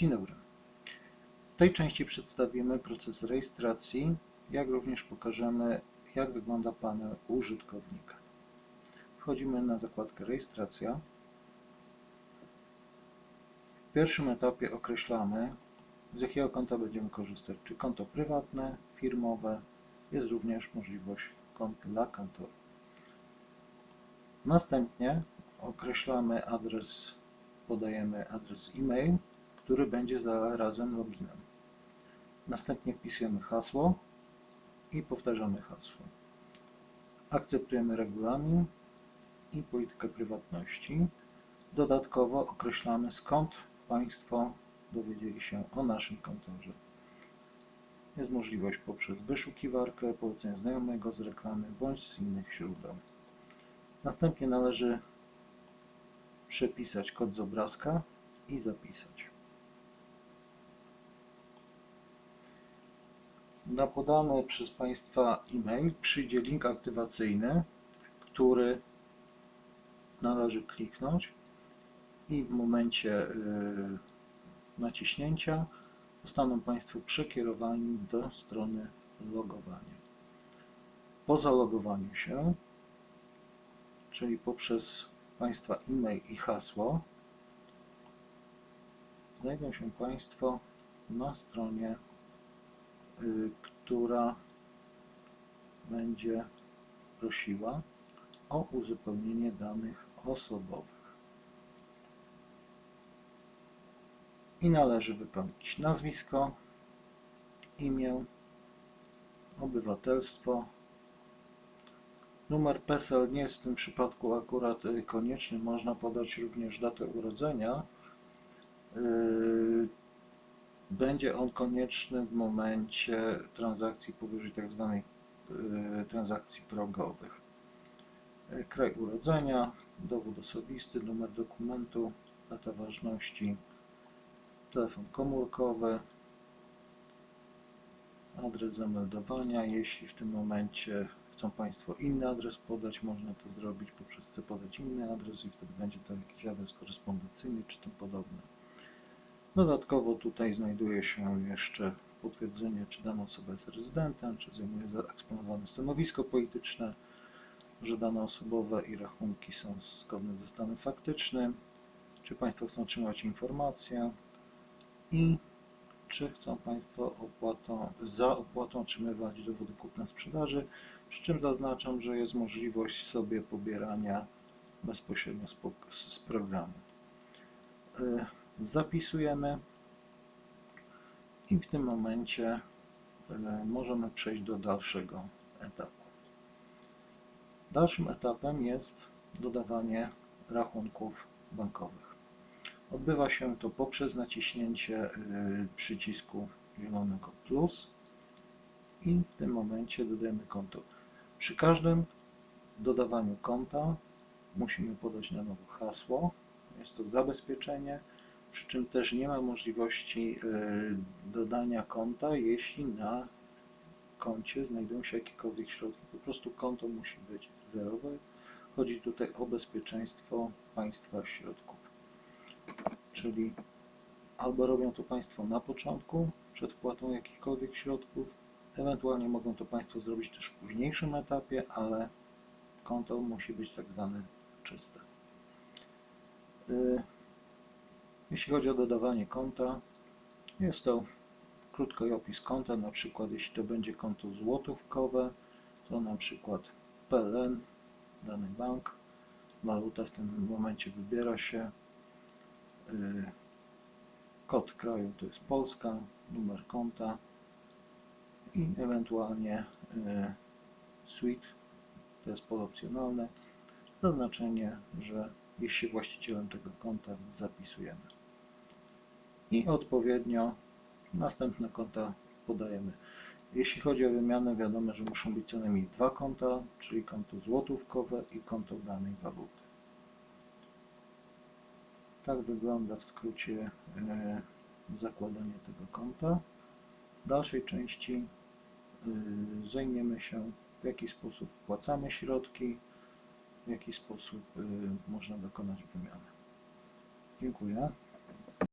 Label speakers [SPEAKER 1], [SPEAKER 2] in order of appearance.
[SPEAKER 1] Dzień dobry. W tej części przedstawimy proces rejestracji, jak również pokażemy, jak wygląda panel użytkownika. Wchodzimy na zakładkę rejestracja. W pierwszym etapie określamy, z jakiego konta będziemy korzystać, czy konto prywatne, firmowe, jest również możliwość kont dla kantoru. Następnie określamy adres, podajemy adres e-mail, który będzie zarazem loginem. Następnie wpisujemy hasło i powtarzamy hasło. Akceptujemy regulamin i politykę prywatności. Dodatkowo określamy skąd Państwo dowiedzieli się o naszym kantorze. Jest możliwość poprzez wyszukiwarkę, polecenie znajomego z reklamy bądź z innych źródeł. Następnie należy przepisać kod z obrazka i zapisać. Na podany przez Państwa e-mail przyjdzie link aktywacyjny, który należy kliknąć i w momencie y, naciśnięcia zostaną Państwo przekierowani do strony logowania. Po zalogowaniu się, czyli poprzez Państwa e-mail i hasło, znajdą się Państwo na stronie która będzie prosiła o uzupełnienie danych osobowych. I należy wypełnić nazwisko, imię, obywatelstwo. Numer PESEL nie jest w tym przypadku akurat y, konieczny, można podać również datę urodzenia. Będzie on konieczny w momencie transakcji powyżej tzw. Tak transakcji progowych. E, kraj urodzenia, dowód osobisty, numer dokumentu, data ważności, telefon komórkowy, adres zameldowania. Jeśli w tym momencie chcą Państwo inny adres podać, można to zrobić poprzez chcę podać inny adres i wtedy będzie to jakiś adres korespondencyjny czy tym podobne. Dodatkowo tutaj znajduje się jeszcze potwierdzenie, czy dana osoba jest rezydentem, czy zajmuje zaeksponowane stanowisko polityczne, że dane osobowe i rachunki są zgodne ze stanem faktycznym, czy Państwo chcą otrzymać informację? I czy chcą Państwo opłatą, za opłatą otrzymywać dowody kupna sprzedaży, przy czym zaznaczam, że jest możliwość sobie pobierania bezpośrednio z, z programu. Zapisujemy i w tym momencie e, możemy przejść do dalszego etapu. Dalszym etapem jest dodawanie rachunków bankowych. Odbywa się to poprzez naciśnięcie e, przycisku zielonego plus i w tym momencie dodajemy konto. Przy każdym dodawaniu konta musimy podać na nowo hasło. Jest to zabezpieczenie przy czym też nie ma możliwości e, dodania konta, jeśli na koncie znajdują się jakiekolwiek środki. Po prostu konto musi być zerowe. Chodzi tutaj o bezpieczeństwo państwa środków. Czyli albo robią to Państwo na początku, przed wpłatą jakichkolwiek środków, ewentualnie mogą to Państwo zrobić też w późniejszym etapie, ale konto musi być tak zwane czyste. Jeśli chodzi o dodawanie konta, jest to krótko opis konta, na przykład jeśli to będzie konto złotówkowe, to na przykład PLN, dany bank, waluta w tym momencie wybiera się, y, kod kraju to jest Polska, numer konta i ewentualnie y, SWIFT, to jest pole opcjonalne, zaznaczenie, że jeśli właścicielem tego konta zapisujemy i odpowiednio następne konta podajemy. Jeśli chodzi o wymianę, wiadomo, że muszą być co najmniej dwa konta, czyli konto złotówkowe i konto danej waluty. Tak wygląda w skrócie e, zakładanie tego konta. W dalszej części e, zajmiemy się w jaki sposób wpłacamy środki, w jaki sposób e, można dokonać wymiany. Dziękuję.